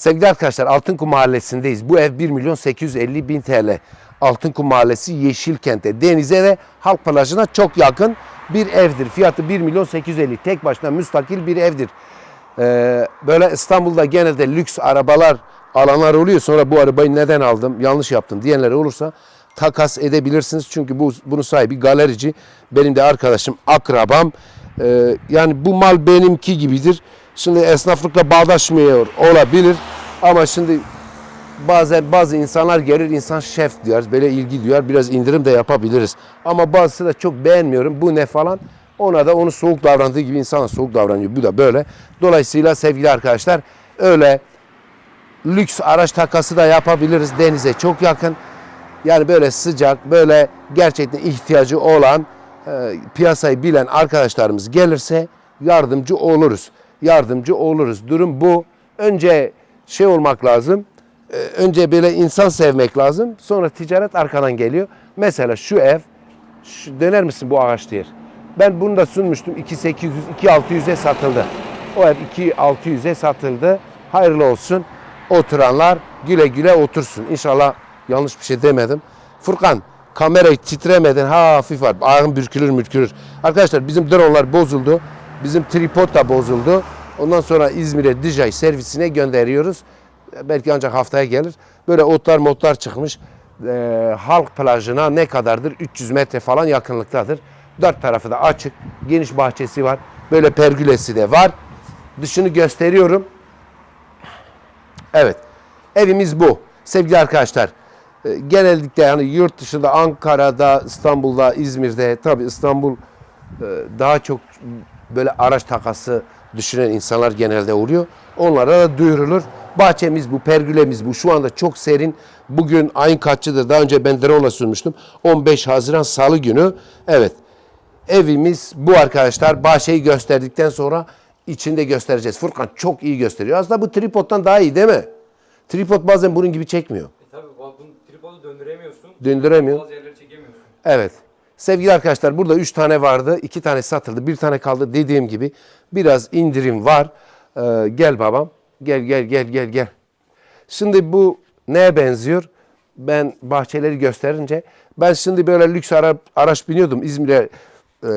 Sevgili arkadaşlar Altınkum Mahallesi'ndeyiz. Bu ev 1 milyon 850 bin TL. Altınkum Mahallesi Yeşilkent'te denize ve halk plajına çok yakın bir evdir. Fiyatı 1 milyon 850 tek başına müstakil bir evdir. Ee, böyle İstanbul'da genelde lüks arabalar alanlar oluyor. Sonra bu arabayı neden aldım, yanlış yaptım diyenler olursa takas edebilirsiniz. Çünkü bu bunun sahibi galerici. Benim de arkadaşım, akrabam. Ee, yani bu mal benimki gibidir. Şimdi esnaflıkla bağdaşmıyor olabilir. Ama şimdi bazen bazı insanlar gelir insan şef diyor böyle ilgi duyar biraz indirim de yapabiliriz. Ama bazısı da çok beğenmiyorum bu ne falan ona da onu soğuk davrandığı gibi insana soğuk davranıyor bu da böyle. Dolayısıyla sevgili arkadaşlar öyle lüks araç takası da yapabiliriz denize çok yakın. Yani böyle sıcak böyle gerçekten ihtiyacı olan e, piyasayı bilen arkadaşlarımız gelirse yardımcı oluruz. Yardımcı oluruz. Durum bu. Önce şey olmak lazım. e, önce böyle insan sevmek lazım. Sonra ticaret arkadan geliyor. Mesela şu ev şu, döner misin bu ağaç diyor. Ben bunu da sunmuştum. 2800 2600'e satıldı. O ev 2600'e satıldı. Hayırlı olsun. Oturanlar güle güle otursun. İnşallah yanlış bir şey demedim. Furkan kamerayı titremeden hafif var. Ağın bürkülür mürkülür. Arkadaşlar bizim dronelar bozuldu. Bizim tripod da bozuldu. Ondan sonra İzmir'e DJI servisine gönderiyoruz. Belki ancak haftaya gelir. Böyle otlar motlar çıkmış. Ee, halk plajına ne kadardır? 300 metre falan yakınlıktadır. Dört tarafı da açık. Geniş bahçesi var. Böyle pergülesi de var. Dışını gösteriyorum. Evet. Evimiz bu. Sevgili arkadaşlar. e, Genellikle yani yurt dışında Ankara'da, İstanbul'da, İzmir'de tabii İstanbul e, daha çok böyle araç takası düşünen insanlar genelde oluyor. Onlara da duyurulur. Bahçemiz bu, pergülemiz bu. Şu anda çok serin. Bugün ayın kaçıdır? Daha önce ben drone sunmuştum. 15 Haziran Salı günü. Evet. Evimiz bu arkadaşlar. Bahçeyi gösterdikten sonra içinde göstereceğiz. Furkan çok iyi gösteriyor. Aslında bu tripodtan daha iyi değil mi? Tripod bazen bunun gibi çekmiyor. E tabi bunu tripodu döndüremiyorsun. Döndüremiyor. Bazı yerleri çekemiyorsun. Evet. Sevgili arkadaşlar burada 3 tane vardı. 2 tane satıldı. Bir tane kaldı. Dediğim gibi biraz indirim var. Ee, gel babam. Gel gel gel gel gel. Şimdi bu neye benziyor? Ben bahçeleri gösterince ben şimdi böyle lüks ara, araç biniyordum. İzmir'e e,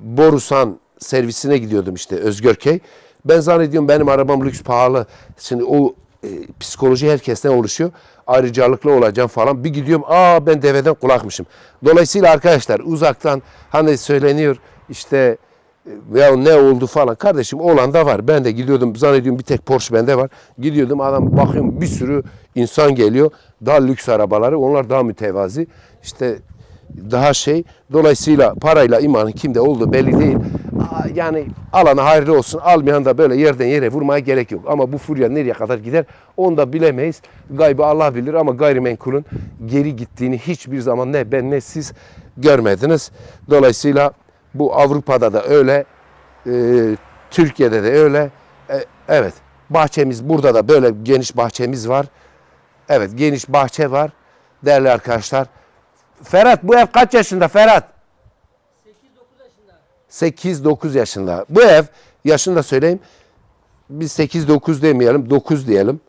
Borusan servisine gidiyordum işte Özgörkey. Ben zannediyorum benim arabam lüks pahalı. Şimdi o e, psikoloji herkesten oluşuyor. Ayrıcalıklı olacağım falan. Bir gidiyorum aa ben deveden kulakmışım. Dolayısıyla arkadaşlar uzaktan hani söyleniyor işte e, ya ne oldu falan. Kardeşim olan da var. Ben de gidiyordum zannediyorum bir tek Porsche bende var. Gidiyordum adam bakıyorum bir sürü insan geliyor. Daha lüks arabaları onlar daha mütevazi. İşte daha şey. Dolayısıyla parayla imanın kimde olduğu belli değil. Yani alana hayırlı olsun. Almayan da böyle yerden yere vurmaya gerek yok. Ama bu furya nereye kadar gider onu da bilemeyiz. Gaybı Allah bilir ama gayrimenkulün geri gittiğini hiçbir zaman ne ben ne siz görmediniz. Dolayısıyla bu Avrupa'da da öyle, e, Türkiye'de de öyle. E, evet, bahçemiz burada da böyle geniş bahçemiz var. Evet, geniş bahçe var. Değerli arkadaşlar. Ferhat bu ev kaç yaşında Ferhat? 8-9 yaşında. Bu ev yaşını da söyleyeyim. Biz 8-9 demeyelim, 9 diyelim.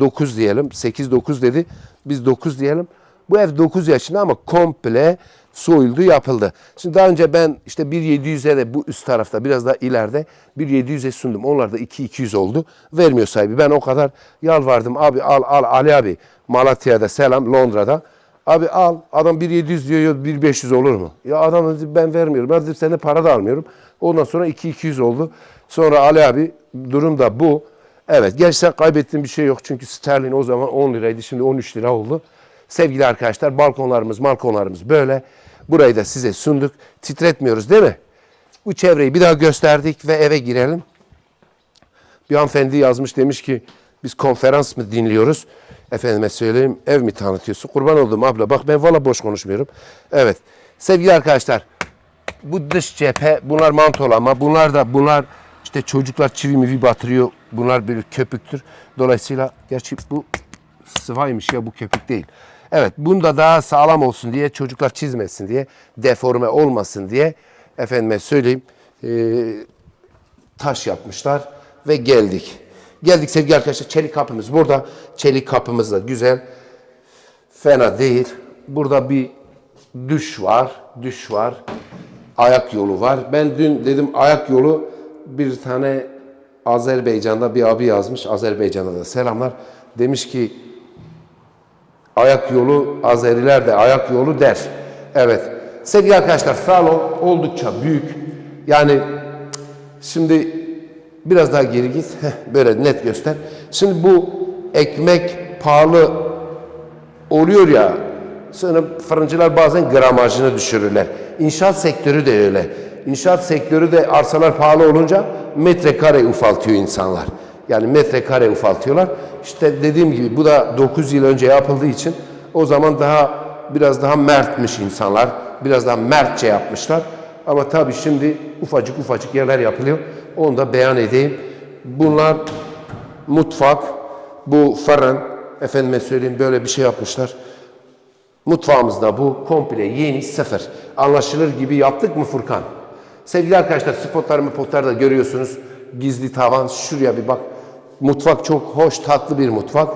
9 diyelim. 8-9 dedi. Biz 9 diyelim. Bu ev 9 yaşında ama komple soyuldu, yapıldı. Şimdi daha önce ben işte 1.700'e de bu üst tarafta biraz daha ileride 1.700'e sundum. Onlar da 2.200 oldu. Vermiyor sahibi. Ben o kadar yalvardım. Abi al al Ali abi Malatya'da selam Londra'da. Abi al adam 1.700 diyor 1.500 olur mu? Ya adam dedi ben vermiyorum. Ben dedim senden para da almıyorum. Ondan sonra 2.200 oldu. Sonra Ali abi durum da bu. Evet gerçekten kaybettiğim bir şey yok. Çünkü sterlin o zaman 10 liraydı. Şimdi 13 lira oldu. Sevgili arkadaşlar balkonlarımız balkonlarımız böyle. Burayı da size sunduk. Titretmiyoruz değil mi? Bu çevreyi bir daha gösterdik ve eve girelim. Bir hanımefendi yazmış demiş ki biz konferans mı dinliyoruz? Efendime söyleyeyim ev mi tanıtıyorsun? Kurban oldum abla bak ben valla boş konuşmuyorum. Evet sevgili arkadaşlar bu dış cephe bunlar mantolama bunlar da bunlar işte çocuklar çivi mivi batırıyor. Bunlar bir köpüktür. Dolayısıyla gerçi bu sıvaymış ya bu köpük değil. Evet bunda daha sağlam olsun diye çocuklar çizmesin diye deforme olmasın diye efendime söyleyeyim eee taş yapmışlar ve geldik. Geldik sevgili arkadaşlar çelik kapımız burada. Çelik kapımız da güzel. Fena değil. Burada bir düş var. Düş var. Ayak yolu var. Ben dün dedim ayak yolu bir tane Azerbaycan'da bir abi yazmış. Azerbaycan'da da selamlar. Demiş ki ayak yolu Azeriler de ayak yolu der. Evet. Sevgili arkadaşlar salon oldukça büyük. Yani şimdi biraz daha geri git. Heh, böyle net göster. Şimdi bu ekmek pahalı oluyor ya. Sonra fırıncılar bazen gramajını düşürürler. İnşaat sektörü de öyle. İnşaat sektörü de arsalar pahalı olunca metrekare ufaltıyor insanlar. Yani metrekare ufaltıyorlar. İşte dediğim gibi bu da 9 yıl önce yapıldığı için o zaman daha biraz daha mertmiş insanlar. Biraz daha mertçe yapmışlar. Ama tabii şimdi ufacık ufacık yerler yapılıyor. Onu da beyan edeyim. Bunlar mutfak, bu fırın, efendime söyleyeyim böyle bir şey yapmışlar. Mutfağımızda bu komple yeni sıfır. Anlaşılır gibi yaptık mı Furkan? Sevgili arkadaşlar spotlar mutfaklar da görüyorsunuz. Gizli tavan şuraya bir bak. Mutfak çok hoş tatlı bir mutfak.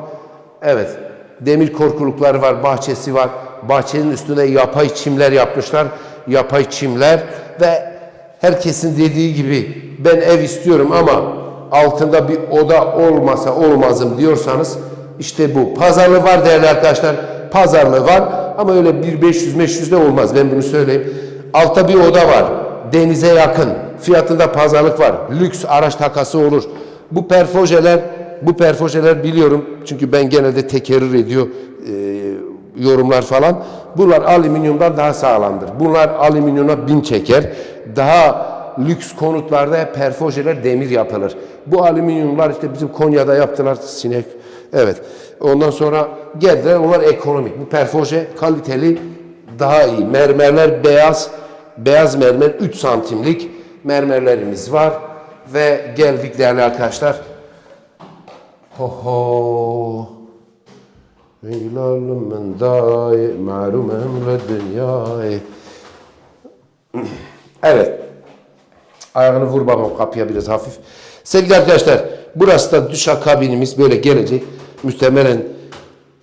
Evet demir korkulukları var bahçesi var. Bahçenin üstüne yapay çimler yapmışlar. Yapay çimler ve herkesin dediği gibi ben ev istiyorum ama altında bir oda olmasa olmazım diyorsanız işte bu. Pazarlığı var değerli arkadaşlar. Pazarlığı var ama öyle bir 500 500 de olmaz. Ben bunu söyleyeyim. Altta bir oda var. Denize yakın. Fiyatında pazarlık var. Lüks araç takası olur. Bu perfojeler bu perfojeler biliyorum. Çünkü ben genelde tekerrür ediyor yorumlar falan. Bunlar alüminyumdan daha sağlamdır. Bunlar alüminyuma bin çeker. Daha lüks konutlarda perfojeler demir yapılır. Bu alüminyumlar işte bizim Konya'da yaptılar sinek. Evet. Ondan sonra geldiler onlar ekonomik. Bu perfoje kaliteli daha iyi. Mermerler beyaz. Beyaz mermer 3 santimlik mermerlerimiz var. Ve geldik değerli arkadaşlar. Ho ho. Eylalım men daye ma'lum emre dünyayı. Evet. Ayağını vur babam kapıya biraz hafif. Sevgili arkadaşlar burası da duş kabinimiz böyle gelecek. Muhtemelen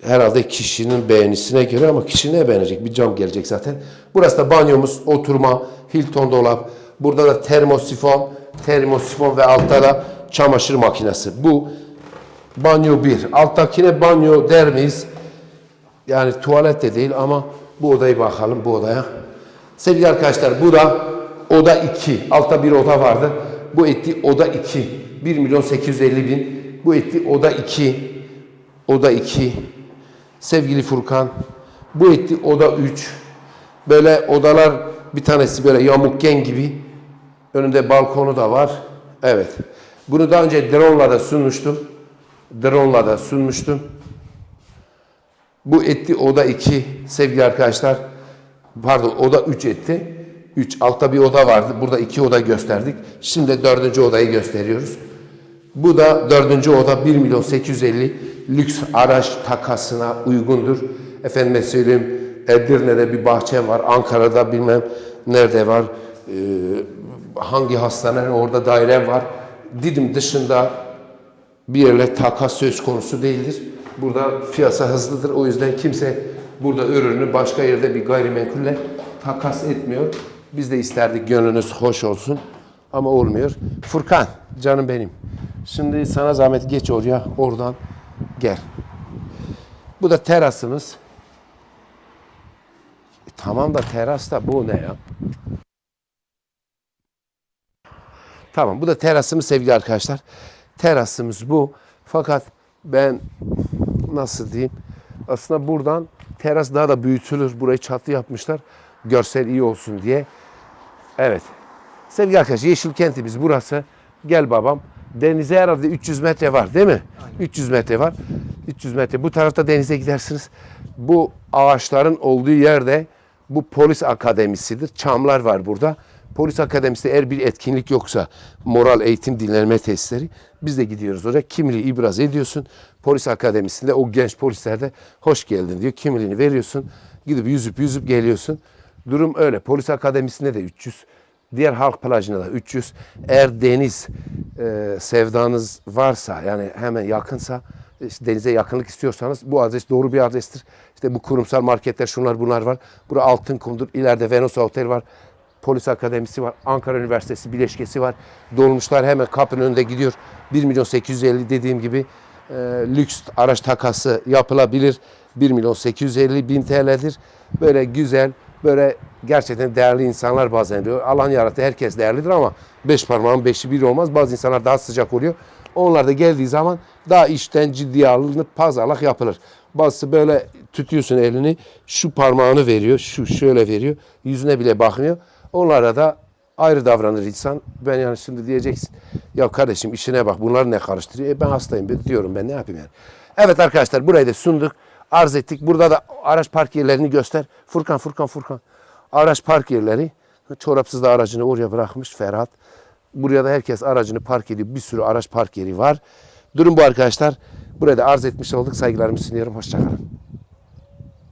herhalde kişinin beğenisine göre ama kişi ne beğenecek? Bir cam gelecek zaten. Burası da banyomuz, oturma, Hilton dolap. Burada da termosifon, termosifon ve altta da çamaşır makinesi. Bu banyo 1. Alttakine banyo der miyiz? Yani tuvalet de değil ama bu odayı bakalım bu odaya. Sevgili arkadaşlar bu da oda 2. Altta bir oda vardı. Bu etti oda 2. 1 milyon 850 bin. Bu etti oda 2. Oda 2. Sevgili Furkan. Bu etti oda 3. Böyle odalar bir tanesi böyle yamukgen gibi. Önünde balkonu da var. Evet. Bunu daha önce drone'la da sunmuştum. Drone'la da sunmuştum. Bu etti oda 2 sevgili arkadaşlar. Pardon oda 3 etti. 3 altta bir oda vardı. Burada iki oda gösterdik. Şimdi de dördüncü odayı gösteriyoruz. Bu da dördüncü oda 1 milyon 850 lüks araç takasına uygundur. Efendime söyleyeyim Edirne'de bir bahçe var. Ankara'da bilmem nerede var. Ee, hangi hastanenin orada daire var. Didim dışında bir yerle takas söz konusu değildir. Burada piyasa hızlıdır. O yüzden kimse burada ürünü başka yerde bir gayrimenkulle takas etmiyor. Biz de isterdik gönlünüz hoş olsun ama olmuyor. Furkan canım benim. Şimdi sana zahmet geç oraya oradan gel. Bu da terasımız. E, tamam da teras da bu ne ya? Tamam bu da terasımız sevgili arkadaşlar. Terasımız bu. Fakat ben nasıl diyeyim? Aslında buradan teras daha da büyütülür. Burayı çatı yapmışlar. Görsel iyi olsun diye. Evet. Sevgili arkadaşlar yeşil kentimiz burası. Gel babam. Denize herhalde 300 metre var değil mi? 300 metre var. 300 metre. Bu tarafta denize gidersiniz. Bu ağaçların olduğu yerde bu polis akademisidir. Çamlar var burada. Polis akademisinde eğer bir etkinlik yoksa moral eğitim dinlenme testleri biz de gidiyoruz oraya. Kimliği ibraz ediyorsun. Polis akademisinde o genç polisler de hoş geldin diyor. Kimliğini veriyorsun. Gidip yüzüp yüzüp geliyorsun. Durum öyle. Polis akademisinde de 300 Diğer halk plajına da 300. Eğer deniz e, sevdanız varsa yani hemen yakınsa işte denize yakınlık istiyorsanız bu adres doğru bir adrestir. İşte bu kurumsal marketler şunlar bunlar var. Bura altın kumdur. İleride Venosa Otel var. Polis Akademisi var. Ankara Üniversitesi bileşkesi var. Dolmuşlar hemen kapının önünde gidiyor. 1 milyon 850 dediğim gibi e, lüks araç takası yapılabilir. 1 milyon 850 bin TL'dir. Böyle güzel, böyle gerçekten değerli insanlar bazen diyor. Alan yarattı herkes değerlidir ama beş parmağın beşi bir olmaz. Bazı insanlar daha sıcak oluyor. Onlar da geldiği zaman daha işten ciddiye alınıp pazarlık yapılır. Bazısı böyle tutuyorsun elini şu parmağını veriyor, şu şöyle veriyor. Yüzüne bile bakmıyor. Onlara da ayrı davranır insan. Ben yani şimdi diyeceksin ya kardeşim işine bak bunlar ne karıştırıyor. E ben hastayım ben diyorum ben ne yapayım yani. Evet arkadaşlar burayı da sunduk. Arz ettik. Burada da araç park yerlerini göster. Furkan Furkan Furkan. Araç park yerleri. Çorapsız da aracını oraya bırakmış Ferhat. Buraya da herkes aracını park ediyor. Bir sürü araç park yeri var. Durum bu arkadaşlar. Buraya da arz etmiş olduk. Saygılarımı sunuyorum. Hoşçakalın.